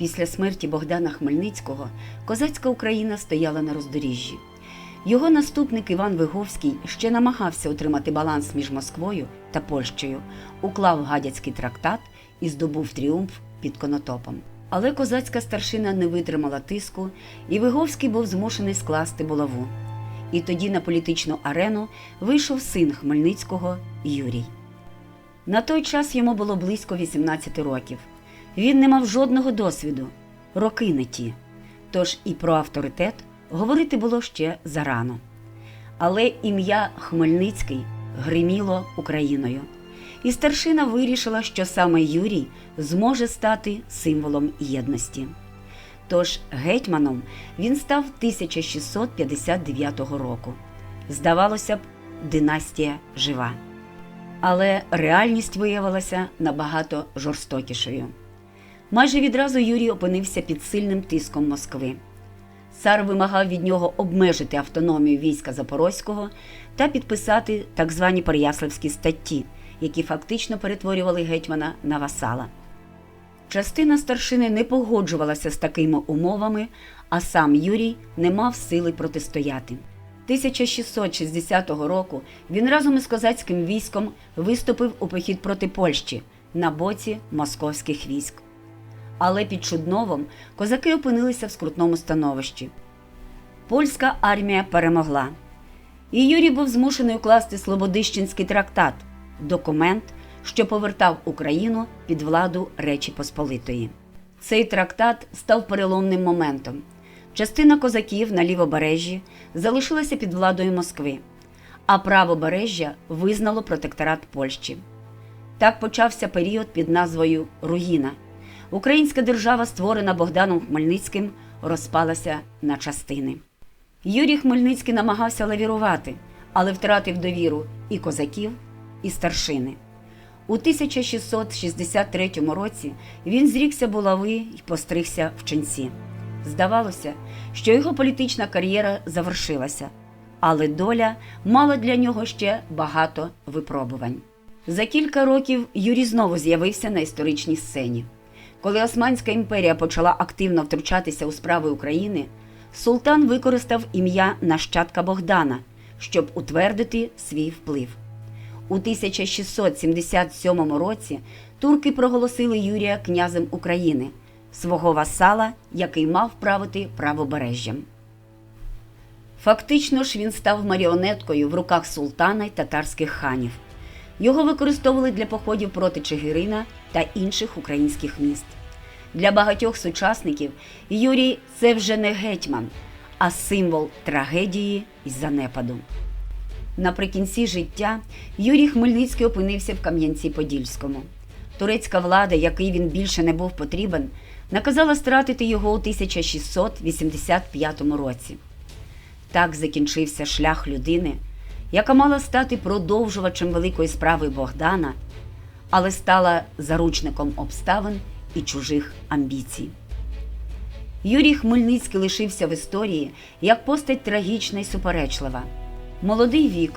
Після смерті Богдана Хмельницького козацька Україна стояла на роздоріжжі. Його наступник Іван Виговський ще намагався утримати баланс між Москвою та Польщею, уклав гадяцький трактат і здобув тріумф під Конотопом. Але козацька старшина не витримала тиску, і Виговський був змушений скласти булаву. І тоді на політичну арену вийшов син Хмельницького Юрій. На той час йому було близько 18 років. Він не мав жодного досвіду, роки не ті. Тож і про авторитет говорити було ще зарано. Але ім'я Хмельницький гриміло Україною, і старшина вирішила, що саме Юрій зможе стати символом єдності. Тож гетьманом він став 1659 року. Здавалося б, династія жива. Але реальність виявилася набагато жорстокішою. Майже відразу Юрій опинився під сильним тиском Москви. Цар вимагав від нього обмежити автономію війська Запорозького та підписати так звані Переяславські статті, які фактично перетворювали гетьмана на васала. Частина старшини не погоджувалася з такими умовами, а сам Юрій не мав сили протистояти. 1660 року він разом із козацьким військом виступив у похід проти Польщі на боці московських військ. Але під Чудновом козаки опинилися в скрутному становищі. Польська армія перемогла. І Юрій був змушений укласти Слободищенський трактат документ, що повертав Україну під владу Речі Посполитої. Цей трактат став переломним моментом. Частина козаків на лівобережжі залишилася під владою Москви, а правобережжя визнало протекторат Польщі. Так почався період під назвою Руїна. Українська держава, створена Богданом Хмельницьким, розпалася на частини. Юрій Хмельницький намагався лавірувати, але втратив довіру і козаків, і старшини. У 1663 році він зрікся булави і постригся в ченці. Здавалося, що його політична кар'єра завершилася, але доля мала для нього ще багато випробувань. За кілька років Юрій знову з'явився на історичній сцені. Коли Османська імперія почала активно втручатися у справи України, султан використав ім'я нащадка Богдана, щоб утвердити свій вплив. У 1677 році турки проголосили Юрія князем України, свого васала, який мав правити правобережжям. Фактично ж він став маріонеткою в руках султана й татарських ханів. Його використовували для походів проти Чигирина та інших українських міст. Для багатьох сучасників Юрій це вже не гетьман, а символ трагедії і занепаду. Наприкінці життя Юрій Хмельницький опинився в Кам'янці-Подільському. Турецька влада, який він більше не був потрібен, наказала стратити його у 1685 році. Так закінчився шлях людини, яка мала стати продовжувачем великої справи Богдана, але стала заручником обставин і чужих амбіцій. Юрій Хмельницький лишився в історії як постать трагічна й суперечлива. Молодий вік,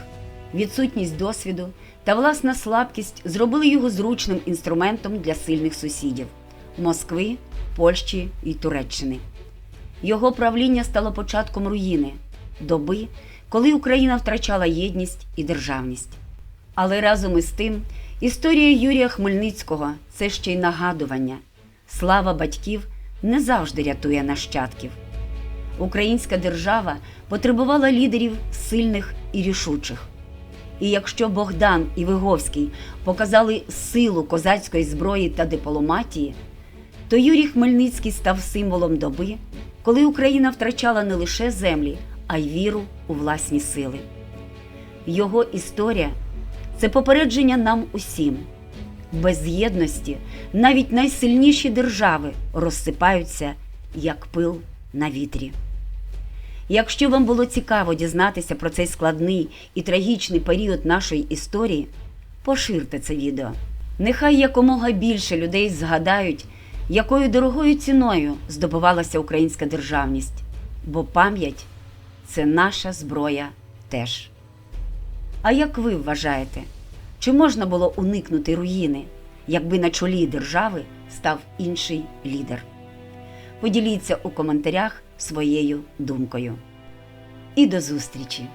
відсутність досвіду та власна слабкість зробили його зручним інструментом для сильних сусідів Москви, Польщі і Туреччини. Його правління стало початком руїни, доби, коли Україна втрачала єдність і державність. Але разом із тим історія Юрія Хмельницького це ще й нагадування. Слава батьків не завжди рятує нащадків. Українська держава потребувала лідерів сильних і рішучих. І якщо Богдан і Виговський показали силу козацької зброї та дипломатії, то Юрій Хмельницький став символом доби, коли Україна втрачала не лише землі, а й віру у власні сили. Його історія це попередження нам усім. Без єдності навіть найсильніші держави розсипаються, як пил на вітрі. Якщо вам було цікаво дізнатися про цей складний і трагічний період нашої історії, поширте це відео. Нехай якомога більше людей згадають, якою дорогою ціною здобувалася українська державність, бо пам'ять це наша зброя теж. А як ви вважаєте, чи можна було уникнути руїни, якби на чолі держави став інший лідер? Поділіться у коментарях своєю думкою. І до зустрічі!